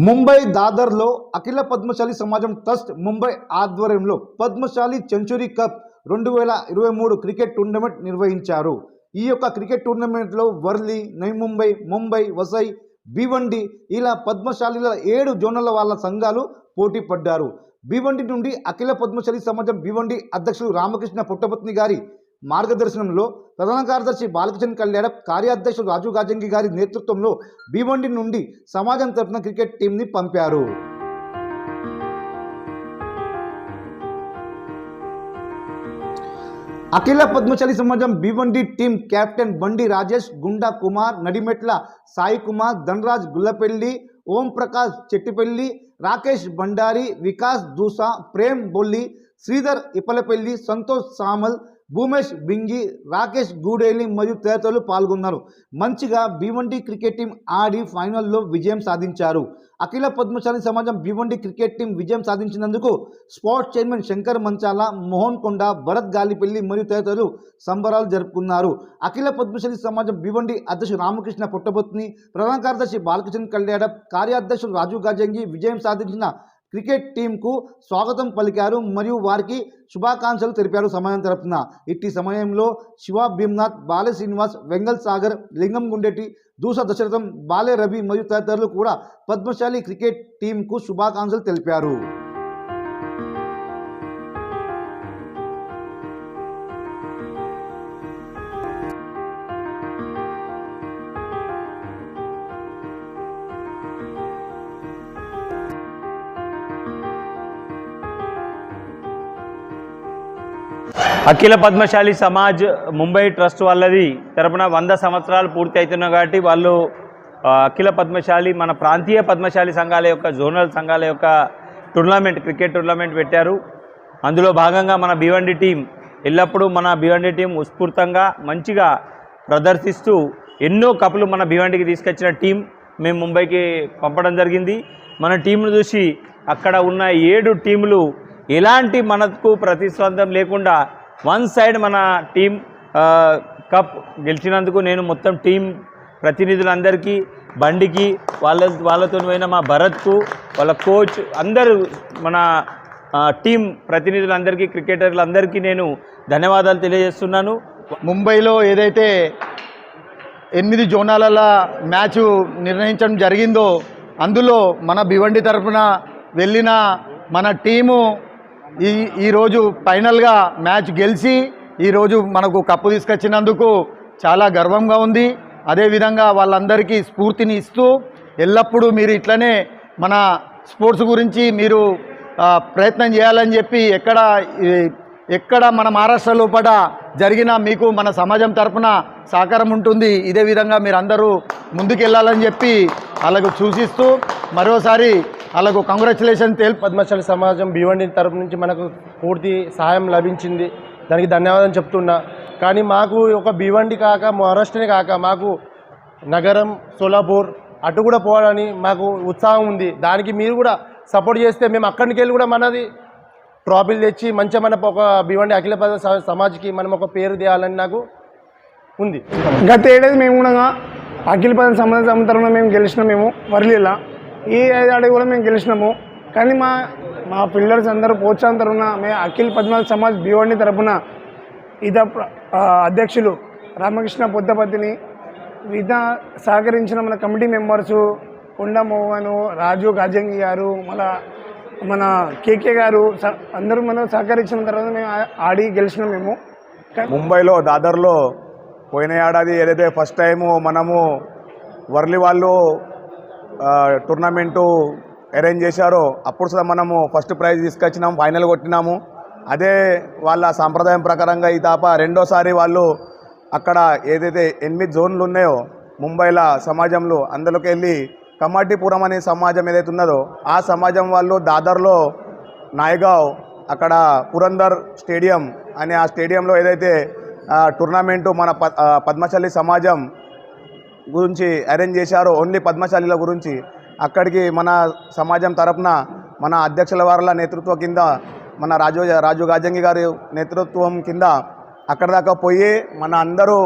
ముంబై దాదర్లో అఖిల పద్మశాలి సమాజం ట్రస్ట్ ముంబై ఆధ్వర్యంలో Padmashali century cup రెండు వేల ఇరవై మూడు క్రికెట్ టోర్నమెంట్ నిర్వహించారు. ఈ యొక్క క్రికెట్ టోర్నమెంట్లో వర్లీ నై ముంబై ముంబై వసై భివండి ఇలా పద్మశాలిల ఏడు జోనల వాళ్ళ సంఘాలు పోటీ పడ్డారు. భివండి నుండి అఖిల పద్మశాలి సమాజం భివండి అధ్యక్షుడు రామకృష్ణ పుట్టపత్ని గారి మార్గదర్శనంలో ప్రధాన కార్యదర్శి బాలకృష్ణ కళ్యాణ కార్యాధ్యక్షుడు రాజు గాజంగి గారి నేతృత్వంలో భీవండి నుండి సమాజం తరఫున క్రికెట్ టీంని పంపారు. అఖిల పద్మశాలి సమాజం బీవండి టీం కెప్టెన్ బండి రాజేష్ గుండా కుమార్ నడిమెట్ల సాయి కుమార్ ధనరాజ్ గుల్లపెల్లి ఓం ప్రకాష్ చెట్టిపల్లి రాకేష్ బండారి వికాస్ దూసా ప్రేమ్ బొల్లి శ్రీధర్ ఇపలపల్లి సంతోష్ సామల్ భూమేష్ బింగి రాకేష్ గూడేలి మరియు తదితరులు పాల్గొన్నారు. మంచిగా భీవండి క్రికెట్ టీం ఆడి ఫైనల్లో విజయం సాధించారు. అఖిల పద్మశాలి సమాజం భీవండి క్రికెట్ టీం విజయం సాధించినందుకు స్పోర్ట్స్ చైర్మన్ శంకర్ మంచాల మోహన్ కొండ భరత్ గాలిపల్లి మరియు తదితరులు సంబరాలు జరుపుకున్నారు. అఖిల పద్మశాలి సమాజం భీవండి అధ్యక్షుడు రామకృష్ణ పుట్టబొత్ని ప్రధాన కార్యదర్శి బాలకృష్ణ కళ్యాణ కార్యాధ్యక్షుడు రాజు గాజంగి విజయం సాధించిన క్రికెట్ టీంకు స్వాగతం పలికారు మరియు వారికి శుభాకాంక్షలు తెలిపారు సమాజం తరపున. ఇట్టి సమయంలో శివ భీమ్నాథ్ బాలే శ్రీనివాస్ వెంగల్ సాగర్ లింగం గుండెటి దూస దశరథం బాలే రవి మరియు తదితరులు కూడా పద్మశాలి క్రికెట్ టీంకు శుభాకాంక్షలు తెలిపారు. అఖిల పద్మశాలి సమాజ్ ముంబై ట్రస్ట్ వాళ్ళది తరపున వంద సంవత్సరాలు పూర్తి అవుతున్నాయి కాబట్టి వాళ్ళు అఖిల పద్మశాలి మన ప్రాంతీయ పద్మశాలి సంఘాల యొక్క జోనల్ సంఘాల యొక్క టోర్నమెంట్ క్రికెట్ టోర్నమెంట్ పెట్టారు. అందులో భాగంగా మన బివండి టీం ఎల్లప్పుడూ మన బివండి టీం ఉస్ఫూర్తంగా మంచిగా ప్రదర్శిస్తూ ఎన్నో కప్పులు మన భివండికి తీసుకొచ్చిన టీం మేము ముంబైకి పంపడం జరిగింది. మన టీంను చూసి అక్కడ ఉన్న ఏడు టీములు ఎలాంటి మనకు ప్రతిస్పందం లేకుండా వన్ సైడ్ మన టీం కప్ గెలిచినందుకు నేను మొత్తం టీం ప్రతినిధులందరికీ బండికి వాళ్ళ వాళ్ళతో పోయిన మా భరత్కు వాళ్ళ కోచ్ అందరూ మన టీం ప్రతినిధులందరికీ క్రికెటర్లందరికీ నేను ధన్యవాదాలు తెలియజేస్తున్నాను. ముంబైలో ఏదైతే ఎనిమిది జోనాలలో మ్యాచ్ నిర్ణయించడం జరిగిందో అందులో మన భివండి తరఫున వెళ్ళిన మన టీము ఈ ఈరోజు ఫైనల్గా మ్యాచ్ గెలిచి ఈరోజు మనకు కప్పు తీసుకొచ్చినందుకు చాలా గర్వంగా ఉంది. అదేవిధంగా వాళ్ళందరికీ స్ఫూర్తిని ఇస్తూ ఎల్లప్పుడూ మీరు ఇట్లనే మన స్పోర్ట్స్ గురించి మీరు ప్రయత్నం చేయాలని చెప్పి ఎక్కడ ఎక్కడ మన మహారాష్ట్ర లోపల జరిగిన మీకు మన సమాజం తరఫున సహకారం ఉంటుంది. ఇదే విధంగా మీరు అందరూ ముందుకెళ్ళాలని చెప్పి వాళ్ళకు సూచిస్తూ మరోసారి వాళ్ళకు కంగ్రాచులేషన్ తేల్ పద్మశాలి సమాజం భివండి తరపు నుంచి మనకు పూర్తి సహాయం లభించింది. దానికి ధన్యవాదాలు చెప్తున్నా. కానీ మాకు ఒక భివండి కాక మహారాష్ట్రనే కాక మాకు నగరం సోలాపూర్ అటు కూడా పోవాలని మాకు ఉత్సాహం ఉంది. దానికి మీరు కూడా సపోర్ట్ చేస్తే మేము అక్కడికి వెళ్ళి కూడా మనది ట్రాఫీలు తెచ్చి మంచిగా మన ఒక భివండి అఖిల పద సమాజ్కి మనం ఒక పేరు తేయాలని నాకు ఉంది. గత ఏడాది మేము కూడా అఖిల పదం సమాజం సంవత్సరంలో మేము గెలిచినాం మేము వర్లీలా. ఈ ఏడాది కూడా మేము గెలిచినాము. కానీ మా మా పిల్లర్స్ అందరూ ప్రోత్సాహం తరఫున మేము అఖిల్ పద్మనాభ సమాజ్ భివండి తరఫున ఇద అధ్యక్షులు రామకృష్ణ బుద్ధపతిని మిగతా సహకరించిన మన కమిటీ మెంబర్సు కొండ మోహన్ రాజు గాజంగి గారు మన మన కేకే గారు అందరూ మనం సహకరించిన తర్వాత మేము ఆడి గెలిచినాం మేము. ముంబైలో దాదర్లో పోయిన ఏడాది ఏదైతే ఫస్ట్ టైము మనము వర్లి వాళ్ళు టోర్నమెంటు అరేంజ్ చేశారో అప్పుడు కూడా మనము ఫస్ట్ ప్రైజ్ తీసుకొచ్చినాము ఫైనల్ కొట్టినాము. అదే వాళ్ళ సాంప్రదాయం ప్రకారంగా ఈ తాప రెండోసారి వాళ్ళు అక్కడ ఏదైతే ఎనిమిది జోన్లు ఉన్నాయో ముంబైలో సమాజంలో అందులోకి వెళ్ళి కమాటిపురం అనే సమాజం ఏదైతే ఉన్నదో ఆ సమాజం వాళ్ళు దాదర్లో నాయగావ్ అక్కడ పురందర్ స్టేడియం అనే ఆ స్టేడియంలో ఏదైతే టోర్నమెంటు మన ప- ఆ, సమాజం గురించి అరేంజ్ చేశారో ఓన్లీ పద్మశాలిల గురించి. అక్కడికి మన సమాజం తరపున మన అధ్యక్షుల వారుల నేతృత్వం కింద మన రాజు రాజు గాజంగి గారి నేతృత్వం కింద అక్కడ దాకా పోయి మన అందరూ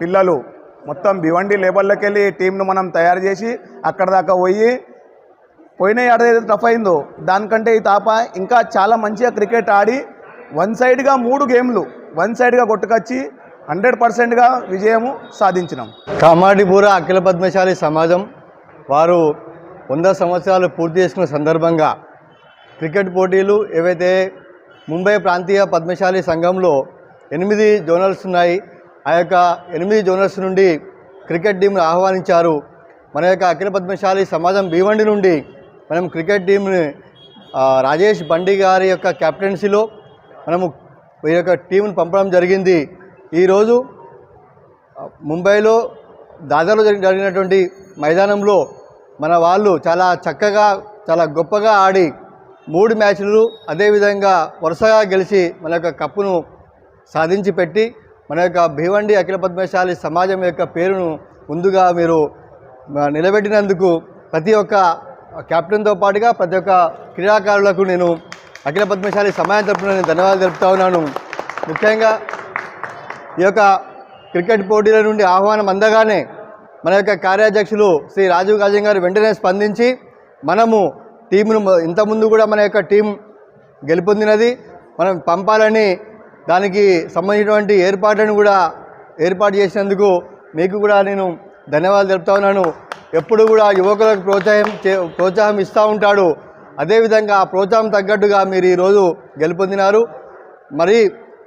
పిల్లలు మొత్తం భివండి లేబర్లోకి వెళ్ళి టీంను మనం తయారు చేసి అక్కడ దాకా పోయి పోయిన ఏడాది ఏదైతే టఫ్ అయిందో దానికంటే ఈ తాప ఇంకా చాలా మంచిగా క్రికెట్ ఆడి వన్ సైడ్గా మూడు గేమ్లు వన్ సైడ్గా కొట్టుకొచ్చి హండ్రెడ్ పర్సెంట్గా విజయము సాధించినాం. కామాడిపూర అఖిల పద్మశాలి సమాజం వారు వంద సంవత్సరాలు పూర్తి చేసుకున్న సందర్భంగా క్రికెట్ పోటీలు ఏవైతే ముంబై ప్రాంతీయ పద్మశాలి సంఘంలో ఎనిమిది జోనల్స్ ఉన్నాయి ఆ యొక్క ఎనిమిది జోనల్స్ నుండి క్రికెట్ టీంను ఆహ్వానించారు. మన యొక్క అఖిల పద్మశాలి సమాజం భీవండి నుండి మనం క్రికెట్ టీంని రాజేష్ బండి గారి యొక్క కెప్టెన్సీలో మనము ఈ యొక్క టీంను పంపడం జరిగింది. ఈరోజు ముంబైలో దాదాలో జరిగినటువంటి మైదానంలో మన వాళ్ళు చాలా చక్కగా చాలా గొప్పగా ఆడి మూడు మ్యాచ్లు అదేవిధంగా వరుసగా గెలిచి మన యొక్క కప్పును సాధించి పెట్టి మన యొక్క భివండి అఖిల పద్మశాలి సమాజం యొక్క పేరును ముందుగా మీరు నిలబెట్టినందుకు ప్రతి ఒక్క కెప్టెన్తో పాటుగా ప్రతి ఒక్క క్రీడాకారులకు నేను అఖిల పద్మశాలి సమాజం తరపున నేను ధన్యవాదాలు తెలుపుతా ఉన్నాను. ముఖ్యంగా ఈ యొక్క క్రికెట్ పోటీల నుండి ఆహ్వానం అందగానే మన యొక్క కార్యాధ్యక్షులు శ్రీ రాజీవ్ గాజన్ గారు వెంటనే స్పందించి మనము టీంను ఇంతకుముందు కూడా మన యొక్క టీం గెలుపొందినది. మనం పంపాలని దానికి సంబంధించినటువంటి ఏర్పాట్లను కూడా ఏర్పాటు చేసినందుకు మీకు కూడా నేను ధన్యవాదాలు తెలుపుతా ఉన్నాను. ఎప్పుడు కూడా యువకులకు ప్రోత్సాహం చే ప్రోత్సాహం ఇస్తూ ఉంటాడు. అదేవిధంగా ఆ ప్రోత్సాహం తగ్గట్టుగా మీరు ఈరోజు గెలుపొందినారు. మరి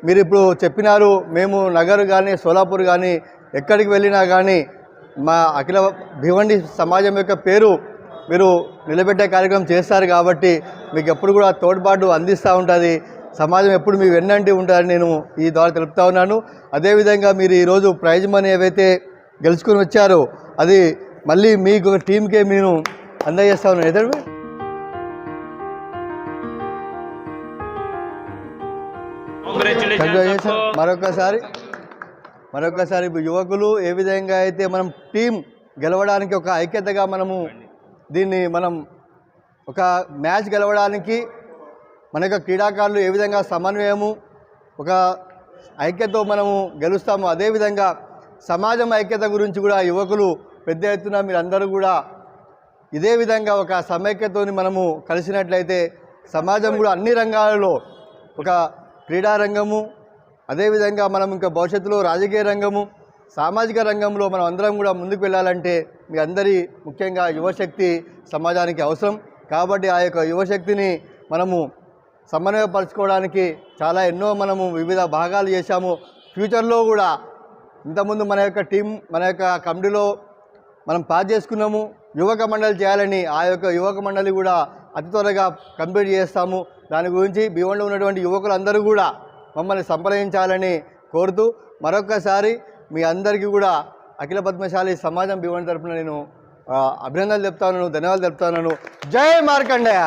మీరు ఇప్పుడు చెప్పినారు మేము నగర్ కానీ సోలాపూర్ కానీ ఎక్కడికి వెళ్ళినా కానీ మా అఖిల భివండి సమాజం యొక్క పేరు మీరు నిలబెట్టే కార్యక్రమం చేస్తారు కాబట్టి మీకు ఎప్పుడు కూడా తోడ్పాటు అందిస్తూ ఉంటుంది. సమాజం ఎప్పుడు మీ వెన్నంటి ఉంటారని నేను ఈ ద్వారా తెలుపుతా ఉన్నాను. అదేవిధంగా మీరు ఈరోజు ప్రైజ్ మనీ ఏవైతే గెలుచుకొని వచ్చారో అది మళ్ళీ మీకు టీంకే నేను అందజేస్తా ఉన్నాను. మరొకసారి మరొకసారి ఇప్పుడు యువకులు ఏ విధంగా అయితే మనం టీం గెలవడానికి ఒక ఐక్యతగా మనము దీన్ని మనం ఒక మ్యాచ్ గెలవడానికి మన యొక్క క్రీడాకారులు ఏ విధంగా సమన్వయము ఒక ఐక్యతతో మనము గెలుస్తాము అదేవిధంగా సమాజం ఐక్యత గురించి కూడా యువకులు పెద్ద ఎత్తున మీరందరూ కూడా ఇదే విధంగా ఒక సమైక్యతోని మనము కలిసినట్లయితే సమాజం కూడా అన్ని రంగాలలో ఒక క్రీడా రంగము అదేవిధంగా మనం ఇంకా భవిష్యత్తులో రాజకీయ రంగము సామాజిక రంగంలో మనం అందరం కూడా ముందుకు వెళ్ళాలంటే మీ అందరి ముఖ్యంగా యువశక్తి సమాజానికి అవసరం. కాబట్టి ఆ యొక్క యువశక్తిని మనము సమన్వయపరచుకోవడానికి చాలా ఎన్నో మనము వివిధ భాగాలు చేశాము. ఫ్యూచర్లో కూడా ఇంతకుముందు మన యొక్క టీం మన యొక్క కమిటీలో మనం పాస్ చేసుకున్నాము. యువక మండలి చేయాలని ఆ యొక్క యువక మండలి కూడా అతి త్వరగా కంప్లీట్ చేస్తాము. దాని గురించి భీవంలో ఉన్నటువంటి యువకులందరూ కూడా మమ్మల్ని సంప్రదించాలని కోరుతూ మరొక్కసారి మీ అందరికీ కూడా అఖిల పద్మశాలి సమాజం భీవన్ తరపున నేను అభినందనలు చెప్తాను ధన్యవాదాలు చెప్తాను జై మార్కండేయ!